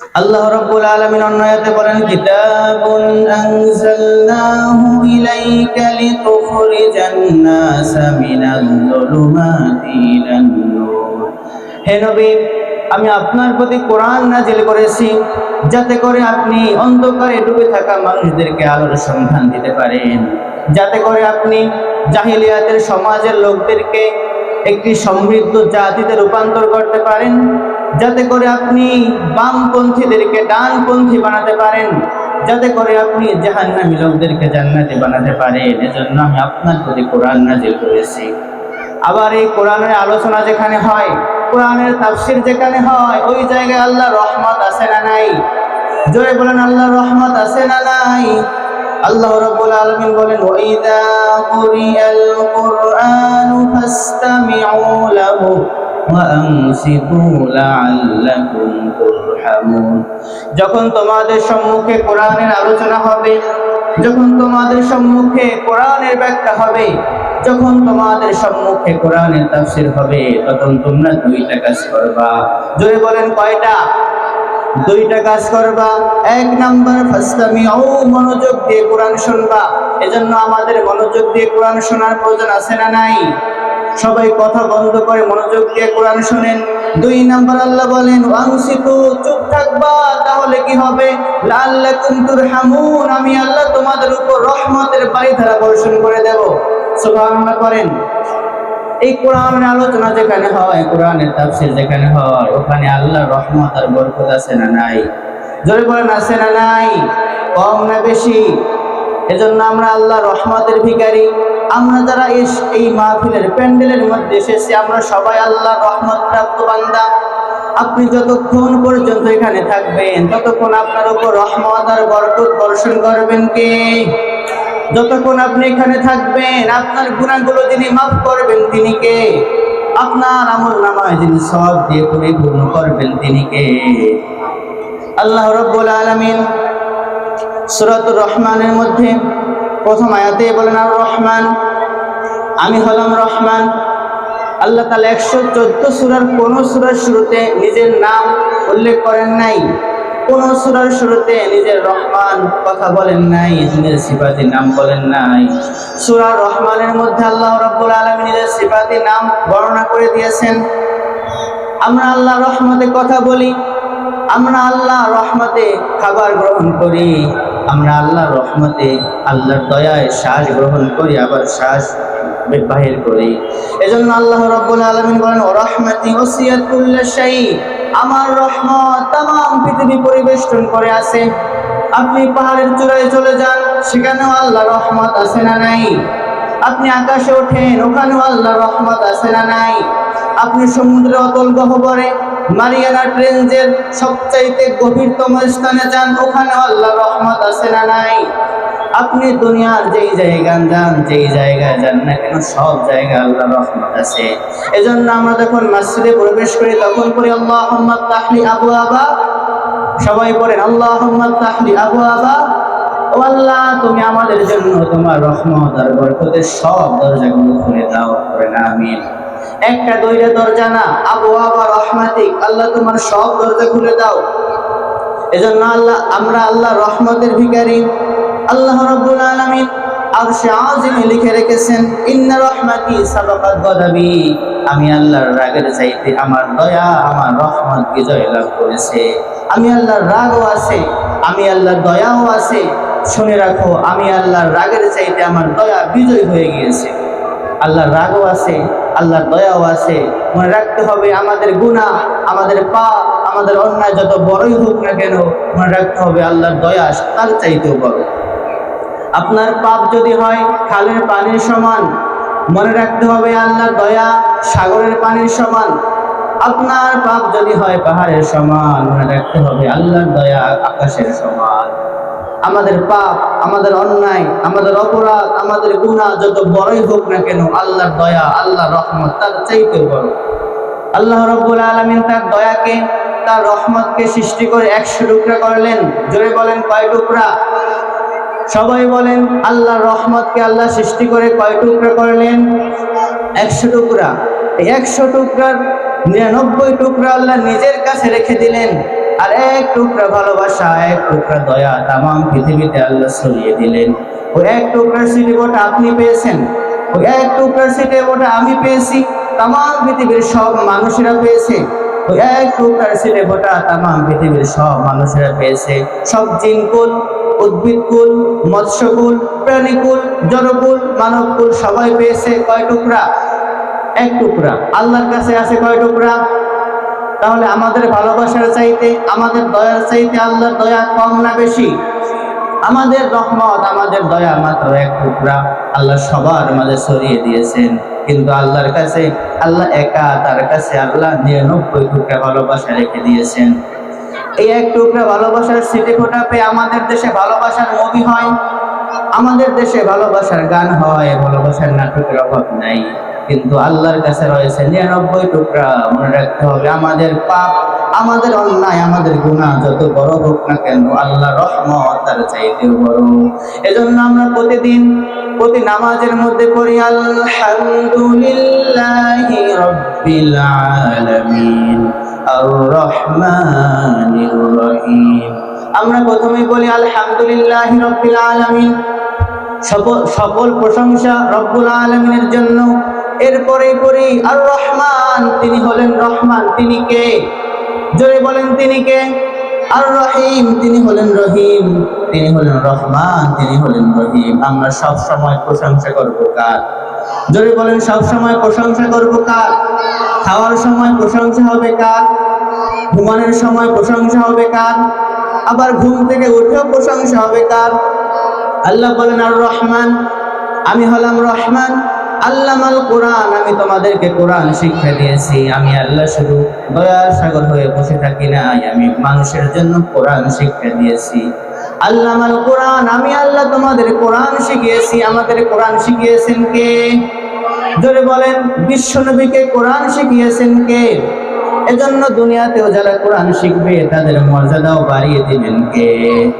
আল্লাহ রাব্বুল আলামিন অন্য আয়াতে বলেন, কিতাবুন আনজালনাহু ইলাইকা লিতুখরিজান নাসা মিনাল যুলুমাতি ইলান নূর। হে নবী, আমি আপনার প্রতি কোরআন নাজিল করেছি, যাতে করে আপনি অন্ধকারে ডুবে থাকা মানুষদেরকে আলোর সন্ধান দিতে পারেন। যাতে করে আপনি জাহিলিয়াতের সমাজের লোকদেরকে একটি সমৃদ্ধ জাতিতে রূপান্তর করতে পারেন, যাতে করে আপনি বামপন্থীদেরকে ডানপন্থী বানাতে পারেন, যাতে করে আপনি জাহান্নামী লোকদেরকে জান্নাতি বানাতে পারেন। এজন্য আমি আপনার প্রতি কোরআন নাজিল করেছি। আবার এই কোরআনের আলোচনা যেখানে হয়, কোরআনের তাফসির যেখানে হয়, ওই জায়গায় আল্লাহ রহমত আছে না নাই? জোরে বলেন আল্লাহ রহমত আছে না নাই? আল্লাহ রাব্বুল আলামিন বলেন, ওয়াইদা কুরিয়াল কুরআনু ফাসতামিউ লাহু ওয়া আনসিতু লাআল্লাকুম তুরহামুন। যখন তোমাদের সম্মুখে কোরআনের আলোচনা হবে, যখন তোমাদের সম্মুখে কোরআনের ব্যাখ্যা হবে, যখন তোমাদের সম্মুখে কোরআনের তাফসির হবে, তখন তোমরা দুইটা কাজ করবা। জোরে বলেন, কয়টা? দুইটা কাজ করবা, এক নাম্বার ফাস্তামি ও মনোযোগ দিয়ে কোরআন শুনবা। এজন্য আমাদের মনোযোগ দিয়ে কোরআন শোনার প্রয়োজন আছে না নাই? সবাই কথা বন্ধ করে মনোযোগ দিয়ে কোরআন শোনেন। দুই নাম্বার আল্লাহ বলেন ওয়াংসিতু চুপ থাকবা, তাহলে কি হবে? লাল্লাকুম তুরহামুন, আমি আল্লাহ তোমাদের উপর রহমতের বাড়িধারা বর্ষণ করে দেব। সুবহানাল্লাহ করেন এই কোরআনের আলোচনা যেখানে হয় কোরআনের তাফসির যেখানে হয়, ওখানে আল্লাহর রহমত আর বরকত আছে না নাই? জোরে বলেন, আছে না নাই? কম না বেশি? এজন্য আমরা আল্লাহ রহমতের ভিখারি। আমরা যারা এই মাহফিলের প্যান্ডেলের মধ্যে এসেছি, আমরা সবাই আল্লাহ রহমত প্রাপ্ত বান্দা। আপনি যতক্ষণ পর্যন্ত এখানে থাকবেন, ততক্ষণ আপনার উপর রহমত আর বরকত বর্ষণ করবেন কে? যতক্ষণ আপনি এখানে থাকবেন, আপনার গুণাগুলো যিনি মাফ করবেন তিনি কে আপনার আমল নামায় যিনি সব দিয়ে পরিপূর্ণ করবেন তিনি কে আল্লাহ রব্বুল আলমিন সুরাতুর রহমানের মধ্যে প্রথম আয়াতে বলেন, আর রহমান, আমি হলাম রহমান। আল্লাহ তালা একশো চোদ্দ সুরার কোন সুরার শুরুতে নিজের নাম উল্লেখ করেন নাই। কোন সুরার শুরুতে নিজের রহমান কথা বলেন নাই, নিজের সিফাতি নাম বলেন নাই। সুরা রহমানের মধ্যে আল্লাহ রব্বুল আলমী নিজের সিফাতি নাম বর্ণনা করে দিয়েছেন। আমরা আল্লাহ রহমতে কথা বলি, আমরা আল্লাহ রহমতে খাবার গ্রহণ করি, আমরা আল্লাহ রহমতে আল্লাহর দয়ায় শ্বাস গ্রহণ করি, আবার শ্বাস বাহির করি। এজন্য আল্লাহ রব্বুল আলমিন বলেন রহমতি ওসিয়াতুল্লাহ শাহী আমার রহমত তাম পৃথিবী পরিবেষ্টন করে আছে। আপনি পাহাড়ের চূড়ায় চলে যান, সেখানেও আল্লাহ রহমত আছে না নাই? আপনি আকাশে ওঠেন, ওখানেও আল্লাহ রহমত আছে না নাই? আপনি সমুদ্রে অতল গহ্বরে, মারিয়ানা ট্রেঞ্জের সবচাইতে গভীরতম স্থানে যান ওখানে আল্লাহ রহমত আছে না নাই? আপনি দুনিয়ার যেই জায়গায় যান, যেই জায়গায় যান না কেন, সব জায়গায় আল্লাহ রহমত আছে। এজন্য আমরা যখন মসজিদে প্রবেশ করি, তখন করি আল্লাহ তাহলি আবু আবা। সবাই পড়েন আল্লাহ তাহলি আবু আবা। ও আল্লাহ, তুমি আমাদের জন্য তোমার রহমত আর বরকতের সব দরজাগুলো খুলে দাও। করেন আমিন। একটা দুইটা দরজা না, আবু আবা রহমাতিক, আল্লাহ তোমার সব দরজা খুলে দাও। এজন্য আল্লাহ, আমরা আল্লাহ রহমতের ভিখারি। আল্লাহ রব্বুল আলামিন আর সে আজিমে লিখে রেখেছেন, ইন্না রহমাতি সাবাকাত গদাবি। আমি আল্লাহর রাগের চাইতে আমার দয়া, আমার রহমত বিজয় লাভ করেছে। আমি আল্লাহর রাগও আছে, আমি আল্লাহর দয়াও আছে। শুনে রাখো, আমি আল্লাহর রাগের চাইতে আমার দয়া বিজয় হয়ে গিয়েছে। আল্লাহর রাগও আছে, আল্লাহর দয়াও আছে। মনে রাখতে হবে, আমাদের গুনাহ, আমাদের পাপ, আমাদের অন্যায় যত বড়ই হোক না কেন, মনে রাখতে হবে আল্লাহর দয়া তার চাইতেও বড়। আপনার পাপ যদি হয়, খালের পানির সমান। মনে রাখতে হবে আল্লাহর দয়া, সাগরের পানির সমান। আপনার পাপ যদি হয়, পাহাড়ের সমান। মনে রাখতে হবে আল্লাহর দয়া, আকাশের সমান। আমাদের পাপ, আমাদের অন্যায়, আমাদের অপরাধ, আমাদের গুনাহ যত বড়ই হোক না কেন, আল্লাহর দয়া, আল্লাহর রহমত তার চাইতে বড়। আল্লাহ রব্বুল আলমিন তার দয়াকে, তার রহমতকে সৃষ্টি করে একশো টুকরা করলেন। জোরে বলেন কয় টুকরা? সবাই বলেন, আল্লাহর রহমতকে আল্লাহ সৃষ্টি করে কয় টুকরা করলেন? একশো টুকরা। একশো টুকরার নিরানব্বই টুকরা আল্লাহ নিজের কাছে রেখে দিলেন। আর এক টুকরা ভালোবাসা, এক টুকরা দয়া তামাম পৃথিবীতে আল্লাহ ছড়িয়ে দিলেন। ওই এক টুকরার সিটে ওটা আপনি পেয়েছেন। ওই এক টুকরার সিটে ওটা আমি পেয়েছি। তামাম পৃথিবীর সব মানুষেরা পেয়েছে। ওই এক টুকরার সিটে ওটা তামাম পৃথিবীর সব মানুষেরা পেয়েছে। সব জিনকুল উদ্ভিদকুল, মৎস্যকুল, প্রাণীকুল, জড়কুল, মানবকুল সবাই পেয়েছে কয় টুকরা? এক টুকরা। আল্লাহর কাছে আছে কয় টুকরা? তাহলে আমাদের ভালোবাসার চাইতে, আমাদের দয়ার চাইতে আল্লাহর দয়া কম না বেশি? আমাদের রহমত, আমাদের দয়া মাত্র এক টুকরা। আল্লাহ সবার মাঝে ছড়িয়ে দিয়েছেন। কিন্তু আল্লাহর কাছে, আল্লাহ একা, তার কাছে আল্লাহ নিরানব্বই টুকরা ভালোবাসা রেখে দিয়েছেন। এই এক টুকরা ভালোবাসার সিটে ফোটা পেয়ে আমাদের দেশে ভালোবাসার মুভি হয়, আমাদের দেশে ভালোবাসার গান হয়, ভালোবাসার নাটকের অভাব নাই। কিন্তু আল্লাহর কাছে রয়েছে নিরানব্বই টুকরা, মনে রাখতে হবে আমাদের পাপ, আমাদের অন্যায়, আমাদের গুনাহ যত বড় হোক না কেন আল্লাহ রহমত তার চাইতেও বড়। এজন্য আমরা প্রতিদিন প্রতি নামাজের মধ্যে পড়ি, আলহামদুলিল্লাহি রব্বিল আলামিন। আমরা প্রথমেই বলি আলহামদুলিল্লাহি রব্বিল আলামিন। সকল প্রশংসা রব্বুল আলমিনের জন্য। এরপরে পড়ি আর রহমান তিনি হলেন রহমান, তিনি কে? জোরে বলেন, তিনি কে? আর রহিম তিনি হলেন রহিম, তিনি হলেন রহমান, তিনি হলেন রহিম। আমরা সব সময় প্রশংসা করব কার? জোরে বলেন সব সময় প্রশংসা করব কার? খাওয়ার সময় প্রশংসা হবে কার? ঘুমানোর সময় প্রশংসা হবে কার? আবার ঘুম থেকে উঠেও প্রশংসা হবে কার? আল্লাহ বলেন, আর রহমান, আমি হলাম রহমান, আল্লামাল কোরআন, আমি তোমাদেরকে কোরআন শিক্ষা দিয়েছি, আমি আল্লাহ শুধু দয়ার সাগর হয়ে বসে থাকি নাই, আমি মানুষের জন্য কোরআন শিক্ষা দিয়েছি। আল্লামাল কোরআন, আমি আল্লাহ তোমাদের কোরআন শিখিয়েছি। আমাদের কোরআন শিখিয়েছেন কে? ধরে বলেন, বিশ্বনবীকে কোরআন শিখিয়েছেন কে? এজন্য দুনিয়াতেও যারা কোরআন শিখবে, তাদের মর্যাদাও বাড়িয়ে দিবেন কে?